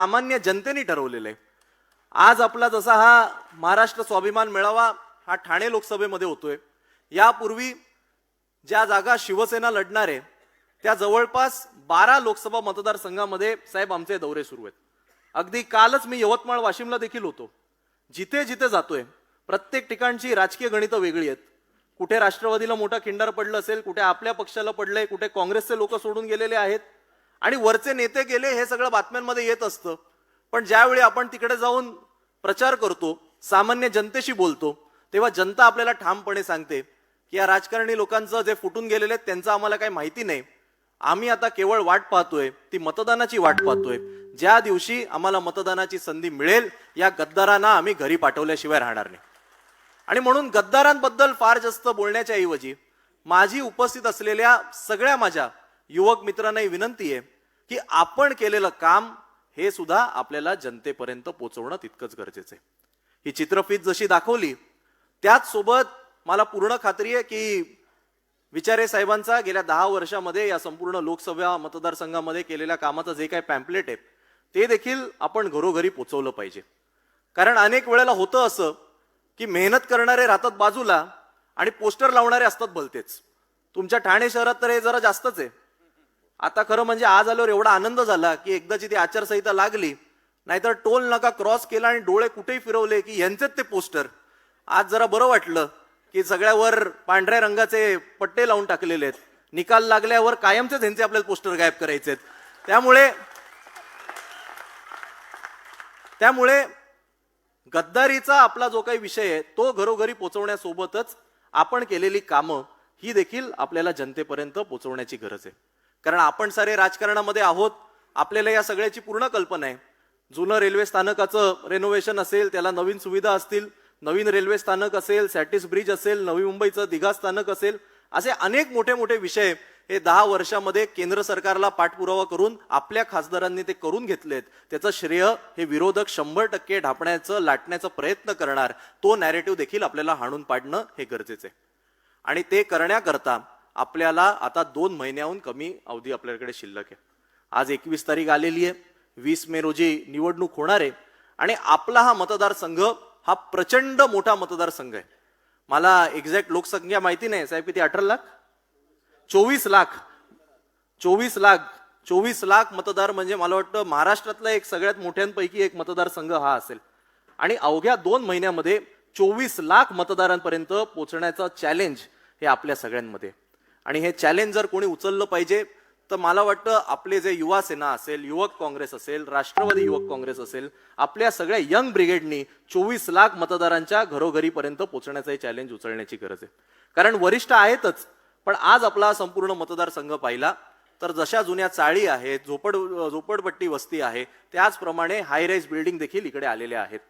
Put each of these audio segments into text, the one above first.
सामान्य जनतेने ठरवलेलं आहे. आज आपला जसा हा महाराष्ट्र स्वाभिमान मेळावा हा ठाणे लोकसभेमध्ये होतोय. यापूर्वी ज्या जागा शिवसेना लढणार आहे त्या जवळपास बारा लोकसभा मतदारसंघामध्ये साहेब आमचे दौरे सुरू आहेत. अगदी कालच मी यवतमाळ वाशिमला देखील होतो. जिथे जिथे जातोय प्रत्येक ठिकाणची राजकीय गणितं वेगळी आहेत. कुठे राष्ट्रवादीला मोठा खिंडार पडलं असेल कुठे आपल्या पक्षाला पडलंय कुठे काँग्रेसचे लोक सोडून गेलेले आहेत आणि वरचे नेते गेले हे सगळं बातम्यांमध्ये येत असतं. पण ज्यावेळी आपण तिकडे जाऊन प्रचार करतो सामान्य जनतेशी बोलतो तेव्हा जनता आपल्याला ठामपणे सांगते की या राजकारणी लोकांचं जे फुटून गेलेले आहेत त्यांचं आम्हाला काही माहिती नाही. आम्ही आता केवळ वाट पाहतोय ती मतदानाची वाट पाहतोय. ज्या दिवशी आम्हाला मतदानाची संधी मिळेल या गद्दारांना आम्ही घरी पाठवल्याशिवाय राहणार नाही. आणि म्हणून गद्दारांबद्दल फार जास्त बोलण्याच्या ऐवजी माझी उपस्थित असलेल्या सगळ्या माझ्या युवक मित्रांनाही विनंती आहे की आपण केलेलं काम हे सुद्धा आपल्याला जनतेपर्यंत पोचवणं तितकंच गरजेचं आहे. ही चित्रफीत जशी दाखवली त्याच सोबत मला पूर्ण खात्री आहे की विचारे साहेबांचा गेल्या दहा वर्षामध्ये या संपूर्ण लोकसभा मतदारसंघामध्ये केलेल्या कामाचं जे काही पॅम्पलेट आहे ते देखील आपण घरोघरी पोचवलं पाहिजे. कारण अनेक वेळेला होतं असं की मेहनत करणारे राहतात बाजूला आणि पोस्टर लावणारे असतात भलतेच तुमच्या ठाणे शहरात तर हे जरा जास्तच आहे. आता खरं म्हणजे आज आल्यावर एवढा आनंद झाला की एकदाची ती आचारसंहिता लागली नाहीतर टोल नका क्रॉस केला आणि डोळे कुठेही फिरवले की यांचेच ते पोस्टर. आज जरा बरं वाटलं की सगळ्यावर पांढऱ्या रंगाचे पट्टे लावून टाकलेले आहेत. निकाल लागल्यावर कायमचेच ह्यांचे आपल्याला पोस्टर गायब करायचे आहेत. त्यामुळे त्यामुळे गद्दारीचा आपला जो काही विषय आहे तो घरोघरी पोचवण्यासोबतच आपण केलेली कामं ही देखील आपल्याला जनतेपर्यंत पोचवण्याची गरज आहे. कारण आपण सारे राजकारणामध्ये आहोत आपल्याला या सगळ्याची पूर्ण कल्पना आहे. जुनं रेल्वे स्थानकाचं रेनोव्हेशन असेल त्याला नवीन सुविधा असतील नवीन रेल्वे स्थानक असेल सॅटिस ब्रिज असेल नवी मुंबईचं दिघा स्थानक असेल असे अनेक मोठे मोठे विषय हे दहा वर्षामध्ये केंद्र सरकारला पाठपुरावा करून आपल्या खासदारांनी ते करून घेतलेत. त्याचं श्रेय हे विरोधक शंभर टक्के ढापण्याचं लाटण्याचा प्रयत्न करणार तो नॅरेटिव्ह देखील आपल्याला हाणून पाडणं हे गरजेचं आहे. आणि ते करण्याकरता आपल्याला आता दोन महिन्याहून कमी अवधी आपल्याकडे शिल्लक आहे. आज एकवीस तारीख आलेली आहे. वीस मे रोजी निवडणूक होणार आहे. आणि आपला हा मतदारसंघ हा प्रचंड मोठा मतदारसंघ आहे. मला एक्झॅक्ट लोकसंख्या माहिती नाही. साहेब किती? अठरा लाख? चोवीस लाख. चोवीस लाख. चोवीस लाख मतदार म्हणजे मला वाटतं महाराष्ट्रातला एक सगळ्यात मोठ्यांपैकी एक मतदारसंघ हा असेल. आणि अवघ्या दोन महिन्यामध्ये चोवीस लाख मतदारांपर्यंत पोहोचण्याचं चॅलेंज हे आपल्या सगळ्यांमध्ये आणि हे चॅलेंज जर कोणी उचललं पाहिजे तर मला वाटतं आपले जे युवा सेना असेल युवक काँग्रेस असेल राष्ट्रवादी युवक काँग्रेस असेल आपल्या सगळ्या यंग ब्रिगेडनी चोवीस लाख मतदारांच्या घरोघरीपर्यंत पोहोचण्याचं हे चॅलेंज उचलण्याची गरज आहे. कारण वरिष्ठ आहेतच पण आज आपला संपूर्ण मतदारसंघ पाहिला तर जशा जुन्या चाळी आहेत झोपड झोपडपट्टी वस्ती आहे त्याचप्रमाणे हाय राईज बिल्डिंग देखील इकडे आलेल्या आहेत.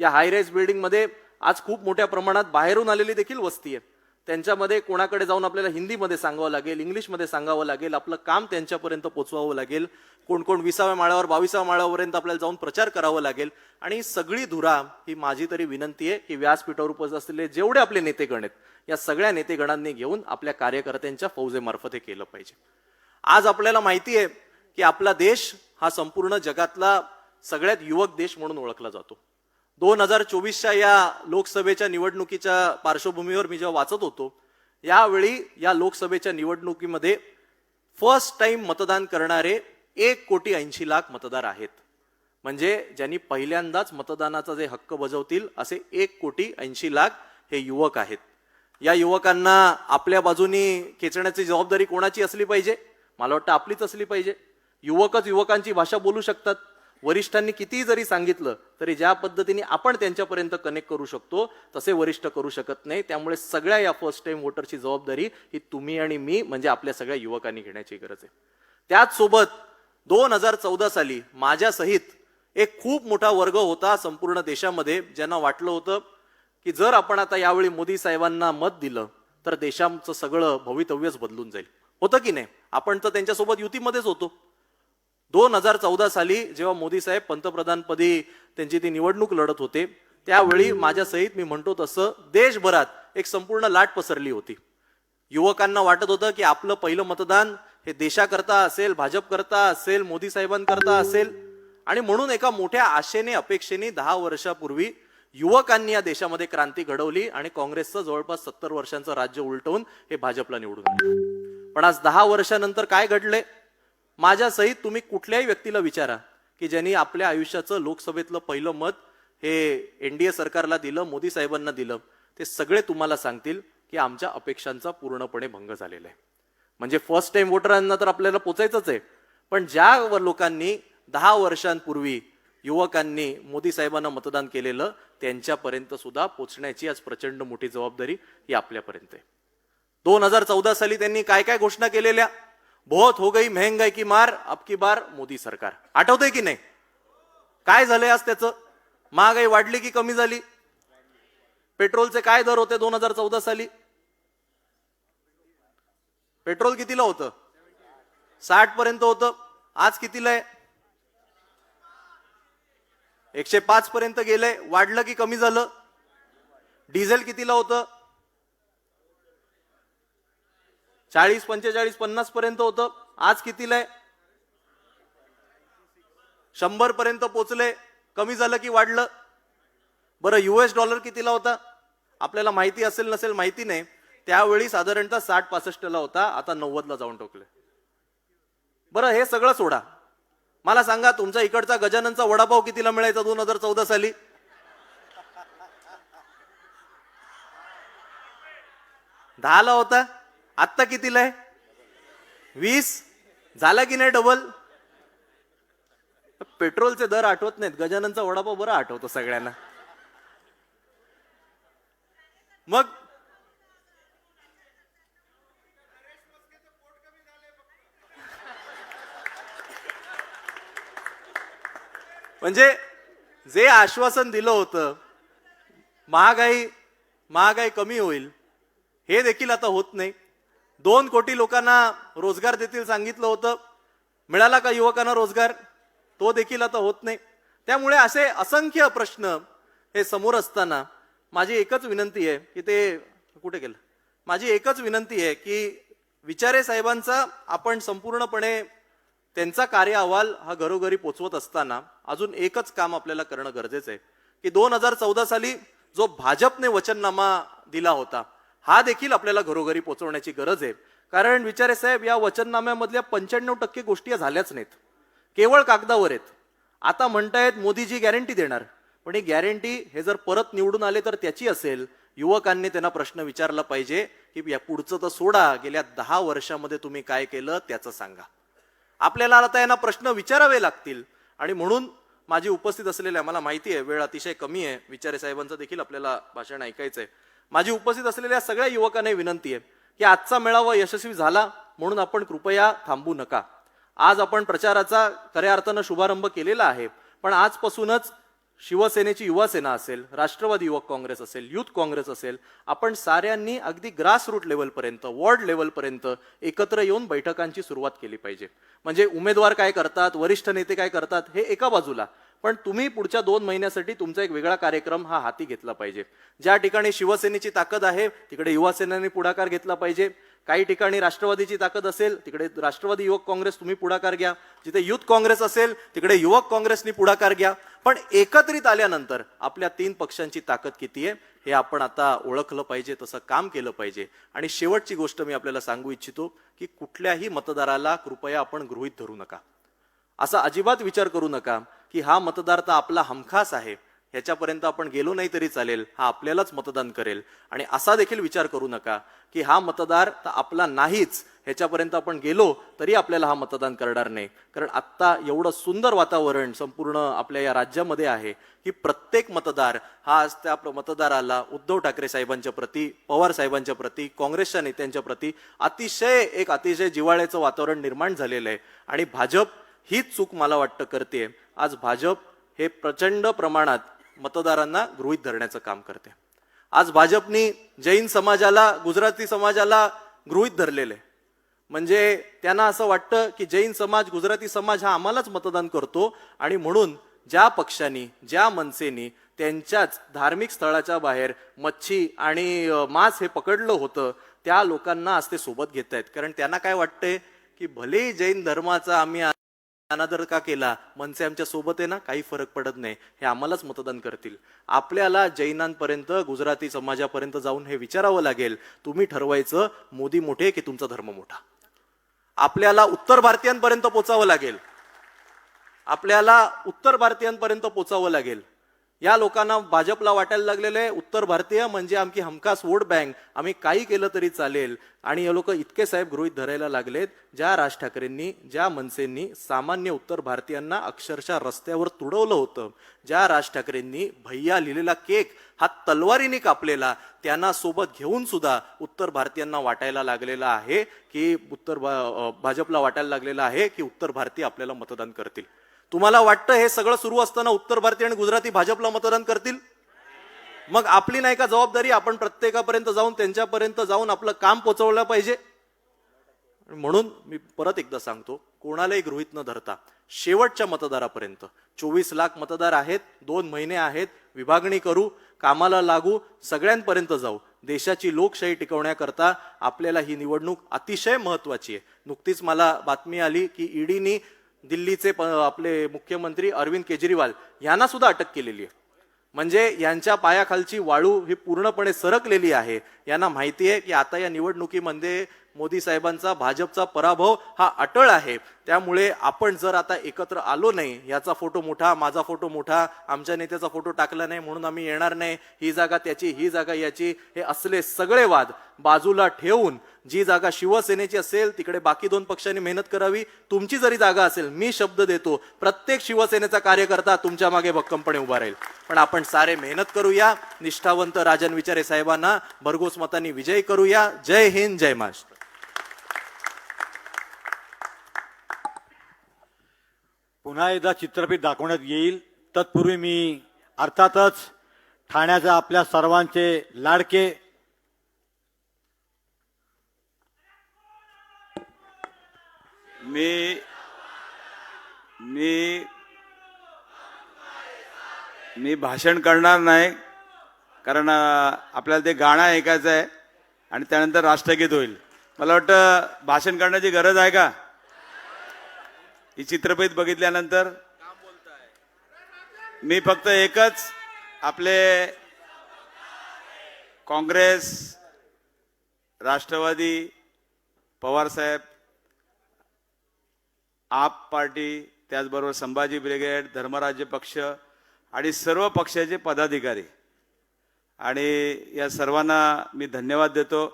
या हाय राईज बिल्डिंगमध्ये आज खूप मोठ्या प्रमाणात बाहेरून आलेली देखील वस्ती आहे. त्यांच्यामध्ये कोणाकडे जाऊन आपल्याला हिंदीमध्ये सांगावं लागेल इंग्लिशमध्ये सांगावं लागेल आपलं काम त्यांच्यापर्यंत पोचवावं लागेल कोण कोण विसाव्या माळ्यावर बावीसाव्या माळ्यापर्यंत आपल्याला जाऊन प्रचार करावा लागेल. आणि सगळी धुरा ही माझी तरी विनंती आहे की व्यासपीठावर उपस्थित असलेले जेवढे आपले नेतेगण आहेत या सगळ्या नेतेगणांनी घेऊन आपल्या कार्यकर्त्यांच्या फौजेमार्फत हे केलं पाहिजे. आज आपल्याला माहिती आहे की आपला देश हा संपूर्ण जगातला सगळ्यात युवक देश म्हणून ओळखला जातो. दोन हजार चोवीसच्या या लोकसभेच्या निवडणुकीच्या पार्श्वभूमीवर मी जेव्हा वाचत होतो यावेळी या लोकसभेच्या निवडणुकीमध्ये फर्स्ट टाइम मतदान करणारे एक कोटी ऐंशी लाख मतदार आहेत. म्हणजे ज्यांनी पहिल्यांदाच मतदानाचा जे हक्क बजावतील असे एक कोटी ऐंशी लाख हे युवक आहेत. या युवकांना आपल्या बाजूनी खेचण्याची जबाबदारी कोणाची असली पाहिजे? मला वाटतं आपलीच असली पाहिजे. युवकच युवकांची भाषा बोलू शकतात. वरिष्ठांनी कितीही जरी सांगितलं तरी ज्या पद्धतीने आपण त्यांच्यापर्यंत कनेक्ट करू शकतो तसे वरिष्ठ करू शकत नाही. त्यामुळे सगळ्या या फर्स्ट टाइम वोटरची जबाबदारी ही तुम्ही आणि मी म्हणजे आपल्या सगळ्या युवकांनी घेण्याची गरज आहे. त्याचसोबत दोन हजार चौदा साली माझ्यासहित एक खूप मोठा वर्ग होता संपूर्ण देशामध्ये ज्यांना वाटलं होतं की जर आपण आता यावेळी मोदी साहेबांना मत दिलं तर देशाचं सगळं भवितव्यच बदलून जाईल. होतं की नाही? आपण तर त्यांच्यासोबत युतीमध्येच होतो. दोन हजार चौदा साली जेव्हा मोदी साहेब पंतप्रधानपदी त्यांची ती निवडणूक लढत होते त्यावेळी माझ्या सहित मी म्हणतो तसं देशभरात एक संपूर्ण लाट पसरली होती. युवकांना वाटत होतं की आपलं पहिलं मतदान हे देशाकरता असेल भाजप करता असेल मोदी साहेबांकरता असेल. आणि म्हणून एका मोठ्या आशेने अपेक्षेने दहा वर्षापूर्वी युवकांनी या देशामध्ये क्रांती घडवली आणि काँग्रेसचं जवळपास सत्तर वर्षांचं राज्य उलटवून हे भाजपला निवडून पण आज दहा वर्षानंतर काय घडले माझ्यासहित तुम्ही कुठल्याही व्यक्तीला विचारा की ज्यांनी आपल्या आयुष्याचं लोकसभेतलं पहिलं मत हे एन डी ए सरकारला दिलं मोदी साहेबांना दिलं ते सगळे तुम्हाला सांगतील की आमच्या अपेक्षांचा पूर्णपणे भंग झालेला आहे. म्हणजे फर्स्ट टाइम वोटरांना तर आपल्याला पोचायचंच आहे. पण ज्या लोकांनी दहा वर्षांपूर्वी युवकांनी मोदी साहेबांना मतदान केलेलं त्यांच्यापर्यंत सुद्धा पोचण्याची आज प्रचंड मोठी जबाबदारी ही आपल्यापर्यंत आहे. दोन हजार चौदा साली त्यांनी काय काय घोषणा केलेल्या? बहुत हो गई महंगाई की मार अब की बार मोदी सरकार. आठवतंय की नाही? काय झालंय आज त्याचं? महागाई वाढली की कमी झाली? पेट्रोलचे काय दर होते दोन हजार चौदा साली? पेट्रोल कितीला होतं? साठ पर्यंत होतं. आज कितीला आहे? एकशे पाच पर्यंत गेलंय. वाढलं की कमी झालं. डिझेल कितीला होतं? चाळीस पंचेचाळीस पन्नास पर्यंत होतं. आज कितीला आहे शंभर पर्यंत पोचले कमी झालं की वाढलं? बरं युएस डॉलर कितीला होता? आपल्याला माहिती असेल नसेल माहिती नाही. त्यावेळी साधारणतः साठ पासष्टला होता. आता नव्वदला जाऊन टोकले बरं हे सगळं सोडा. मला सांगा तुमचा इकडचा गजाननचा वडापाव कितीला मिळायचा? दोन हजार चौदा साली? दहाला होता? आत्ता कितीला आहे? वीस? झाला की नाही डबल पेट्रोलचे दर आठवत नाहीत. गजाननचा वडापाव बरा आठवतो सगळ्यांना. मग? म्हणजे जे आश्वासन दिलं होतं महागाई महागाई कमी होईल हे देखील आता होत नाही. दोन कोटी लोकांना रोजगार देतील सांगितलं होतं. मिळाला का युवकांना रोजगार? तो देखील आता होत नाही. त्यामुळे असे असंख्य प्रश्न हे समोर असताना माझी एकच विनंती आहे की ते कुठे गेलं? माझी एकच विनंती आहे की विचारे साहेबांचा आपण संपूर्णपणे त्यांचा कार्य अहवाल हा घरोघरी पोचवत असताना अजून एकच काम आपल्याला करणं गरजेचं आहे. की दोन हजार चौदा साली जो भाजपने वचननामा दिला होता हा देखील आपल्याला घरोघरी पोचवण्याची गरज आहे. कारण विचारे साहेब या वचननाम्यामधल्या पंच्याण्णव टक्के गोष्टी झाल्याच नाहीत. केवळ कागदावर आहेत. आता म्हणतायत मोदीजी गॅरंटी देणार. पण ही गॅरंटी हे जर परत निवडून आले तर त्याची असेल. युवकांनी त्यांना प्रश्न विचारला पाहिजे की या पुढचं तर सोडा. गेल्या दहा वर्षामध्ये तुम्ही काय केलं त्याचं सांगा. आपल्याला आता यांना प्रश्न विचारावे लागतील. आणि म्हणून माझी उपस्थित असलेल्या मला माहिती आहे वेळ अतिशय कमी आहे. विचारे साहेबांचं देखील आपल्याला भाषण ऐकायचं आहे माझी उपस्थित असलेल्या सगळ्या युवकांना विनंती आहे की आजचा मेळावा यशस्वी झाला म्हणून आपण कृपया थांबू नका. आज आपण प्रचाराचा खऱ्या अर्थानं शुभारंभ केलेला आहे पण आजपासूनच शिवसेनेची युवासेना असेल राष्ट्रवादी युवक काँग्रेस असेल युथ काँग्रेस असेल आपण साऱ्यांनी अगदी ग्रासरूट लेवलपर्यंत वॉर्ड लेवलपर्यंत एकत्र येऊन बैठकांची सुरुवात केली पाहिजे. म्हणजे उमेदवार काय करतात वरिष्ठ नेते काय करतात हे एका बाजूला. पण तुम्ही पुढच्या दोन महिन्यासाठी तुमचा एक वेगळा कार्यक्रम हा हाती घेतला पाहिजे. ज्या ठिकाणी शिवसेनेची ताकद आहे तिकडे युवासेनेने पुढाकार घेतला पाहिजे. काही ठिकाणी राष्ट्रवादीची ताकद असेल तिकडे राष्ट्रवादी युवक काँग्रेस तुम्ही पुढाकार घ्या. जिथे युथ काँग्रेस असेल तिकडे युवक काँग्रेसनी पुढाकार घ्या. पण एकत्रित आल्यानंतर आपल्या तीन पक्षांची ताकद किती आहे हे आपण आता ओळखलं पाहिजे तसं काम केलं पाहिजे. आणि शेवटची गोष्ट मी आपल्याला सांगू इच्छितो की कुठल्याही मतदाराला कृपया आपण गृहीत धरू नका. असा अजिबात विचार करू नका. की हा मतदार तर आपला हमखास आहे. ह्याच्यापर्यंत आपण गेलो नाही तरी चालेल. हा आपल्यालाच मतदान करेल. आणि असा देखील विचार करू नका की हा मतदार तर आपला नाहीच. ह्याच्यापर्यंत आपण गेलो तरी आपल्याला हा मतदान करणार नाही. कारण आत्ता एवढं सुंदर वातावरण संपूर्ण आपल्या या राज्यामध्ये आहे की प्रत्येक मतदार हा आज त्या मतदाराला उद्धव ठाकरे साहेबांच्या प्रती पवार साहेबांच्या प्रती काँग्रेसच्या नेत्यांच्या प्रती अतिशय एक अतिशय जिव्हाळ्याचं वातावरण निर्माण झालेलं आहे. आणि भाजप हीच चूक मला वाटतं करते आज भाजप हे प्रचंड प्रमाणात मतदारांना गृहीत धरण्याचं काम करते. आज भाजपनी जैन समाजाला गुजराती समाजाला गृहीत धरलेले म्हणजे त्यांना असं वाटतं की जैन समाज गुजराती समाज हा आम्हालाच मतदान करतो आणि म्हणून ज्या पक्षांनी ज्या मनसेनी त्यांच्याच धार्मिक स्थळाच्या बाहेर मच्छी आणि मांस हे पकडलं होतं त्या लोकांना आज ते सोबत घेत आहेत कारण त्यांना काय वाटतंय की भले जैन धर्माचा आम्ही अनादर का केला मनसे आमच्यासोबत आहे ना काही फरक पडत नाही. हे आम्हालाच मतदान करतील. आपल्याला जैनांपर्यंत गुजराती समाजापर्यंत जाऊन हे विचारावं लागेल. तुम्ही ठरवायचं मोदी मोठे की तुमचा धर्म मोठा? आपल्याला उत्तर भारतीयांपर्यंत पोचावं लागेल. आपल्याला उत्तर भारतीयांपर्यंत पोचावं लागेल. या लोकांना भाजपला वाटायला लागलेलं आहे उत्तर भारतीय म्हणजे आमची हमखास वोट बँक. आम्ही काही केलं तरी चालेल. आणि हे लोक इतके साहेब गृहित धरायला लागलेत ज्या राज ठाकरेंनी ज्या मनसेंनी सामान्य उत्तर भारतीयांना अक्षरशः रस्त्यावर तुडवलं होतं. ज्या राज ठाकरेंनी भैया लिहिलेला केक हा तलवारीने कापलेला त्यांना सोबत घेऊन सुद्धा उत्तर भारतीयांना वाटायला लागलेला आहे की उत्तर भाजपला वाटायला लागलेला आहे की उत्तर भारतीय आपल्याला मतदान करतील. तुम्हाला वाटतं हे सगळं सुरू असताना उत्तर भारतीय आणि गुजराती भाजपला मतदान करतील? मग आपली नाही का जबाबदारी? आपण प्रत्येकापर्यंत जाऊन त्यांच्यापर्यंत जाऊन आपलं काम पोचवलं पाहिजे. म्हणून मी परत एकदा सांगतो कोणालाही गृहित न धरता शेवटच्या मतदारापर्यंत चोवीस लाख मतदार आहेत दोन महिने आहेत विभागणी करू कामाला लागू सगळ्यांपर्यंत जाऊ. देशाची लोकशाही टिकवण्याकरता आपल्याला ही निवडणूक अतिशय महत्वाची आहे. नुकतीच मला बातमी आली की ईडीनी दिल्लीचे प- आपले मुख्यमंत्री अरविंद केजरीवाल यांना सुद्धा अटक केलेली आहे. म्हणजे यांच्या पायाखालची वाळू ही पूर्णपणे सरकलेली आहे. यांना माहिती आहे की आता या निवडणुकीमध्ये मोदी साहेबांचा भाजपचा पराभव हा अटळ आहे. त्यामुळे आपण जर आता एकत्र आलो नाही याचा फोटो मोठा माझा फोटो मोठा आमच्या नेत्याचा फोटो टाकला नाही म्हणून आम्ही येणार नाही ही जागा त्याची ही जागा याची हे असले सगळे वाद बाजूला ठेवून जी जागा शिवसेनेची असेल तिकडे बाकी दोन पक्षांनी मेहनत करावी तुमची जरी जागा असेल मी शब्द देतो प्रत्येक शिवसेनेचा कार्यकर्ता तुमच्या मागे भक्कमपणे उभा राहील. पण आपण सारे मेहनत करूया निष्ठावंत राजन विचारे साहेबांना भरघोस मतांनी विजय करूया. जय हिंद जय महाराष्ट्र. पुन्हा एकदा चित्रपट दाखवण्यात येईल. तत्पूर्वी मी अर्थातच ठाण्याचा आपल्या सर्वांचे लाडके मी मी मी भाषण करणार नाही कारण आपल्याला ते गाणं ऐकायचं आहे आणि त्यानंतर राष्ट्रगीत होईल. मला वाटतं भाषण करण्याची गरज आहे का? ही चित्रपट बघितल्यानंतर मी फक्त एकच आपले काँग्रेस राष्ट्रवादी पवारसाहेब आप पार्टी त्याचबरोबर संभाजी ब्रिगेड धर्मराज्य पक्ष आणि सर्व पक्षाचे पदाधिकारी. आणि या सर्वांना मी धन्यवाद देतो.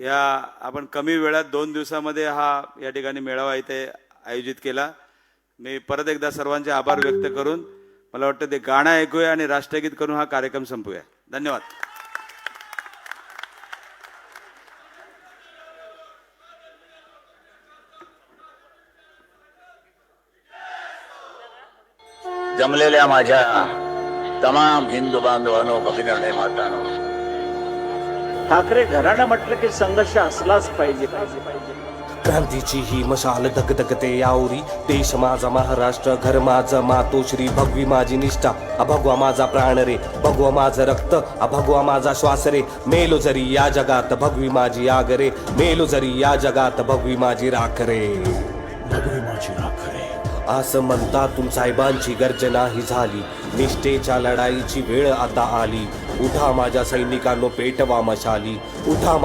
या आपण कमी वेळात दोन दिवसामध्ये हा या ठिकाणी मेळावा इथे आयोजित केला. मी परत एकदा सर्वांचे आभार व्यक्त करून मला वाटतं ते गाणं ऐकूया आणि राष्ट्रगीत करून हा कार्यक्रम संपूया. धन्यवाद. जमलेल्या माझ्या तमाम हिंदू बांधवांनो भगिनी मातानो. ठाकरे घराणं म्हटलं की संघर्ष असलाच पाहिजे. क्रांतीची ही मशाल धगधगते यावरी देश माझा महाराष्ट्र घर माझं मातोश्री. भगवी माझी निष्ठा अभगवा माझा प्राण रे. भगवा माझं रक्त अभगवा माझा श्वास रे. मेलो जरी या जगात भगवी माझी आग रे. मेलो जरी या जगात भगवी माझी राख रे. भगवी माझी राख रे. असं म्हणतातून साहेबांची गर्जना ही झाली. निष्ठेच्या लढाईची वेळ आता आली. उठा माझ्या सैनिकांनो पेटवा मशाली. उठा